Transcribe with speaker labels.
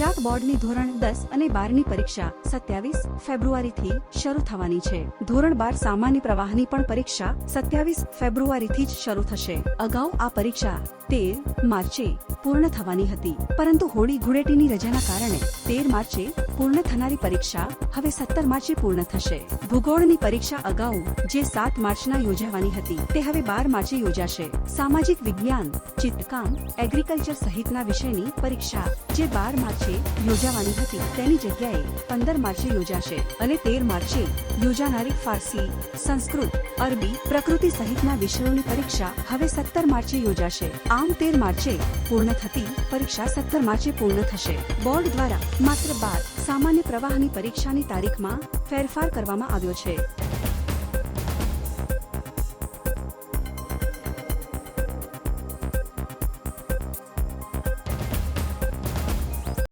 Speaker 1: ગુજરાત બોર્ડની ધોરણ દસ અને બારની પરીક્ષા સત્યાવીસ ફેબ્રુઆરીથી શરૂ થવાની છે. ધોરણ બાર સામાન્ય પ્રવાહની પણ પરીક્ષા સત્યાવીસ ફેબ્રુઆરીથી જ શરૂ થશે. અગાઉ આ પરીક્ષા તેર માર્ચે પૂર્ણ થવાની હતી. પરંતુ હોળી ધૂળેટીની રજાના કારણે તેર માર્ચે પૂર્ણ થનારી પરીક્ષા હવે સત્તર માર્ચે પૂર્ણ થશે. ભૂગોળની પરીક્ષા અગાઉ જે સાત માર્ચના યોજાવાની હતી, તે હવે બાર માર્ચે યોજાશે. સામાજિક વિજ્ઞાન ચિત્રકામ એગ્રીકલ્ચર સહિતના વિષયની પરીક્ષા જે બાર માર્ચે યોજાવાની હતી, તેની જગ્યાએ પંદર માર્ચે યોજાશે અને તેર માર્ચે યોજાનારી ફારસી, સંસ્કૃત, અરબી, પ્રકૃતિ સહિતના વિષયોની પરીક્ષા હવે સત્તર માર્ચે યોજાશે. આમ તેર માર્ચે પૂર્ણ થતી પરીક્ષા સત્તર માર્ચે પૂર્ણ થશે. બોર્ડ દ્વારા માત્ર બાર સામાન્ય પ્રવાહની પરીક્ષાની તારીખમાં ફેરફાર કરવામાં આવ્યો છે.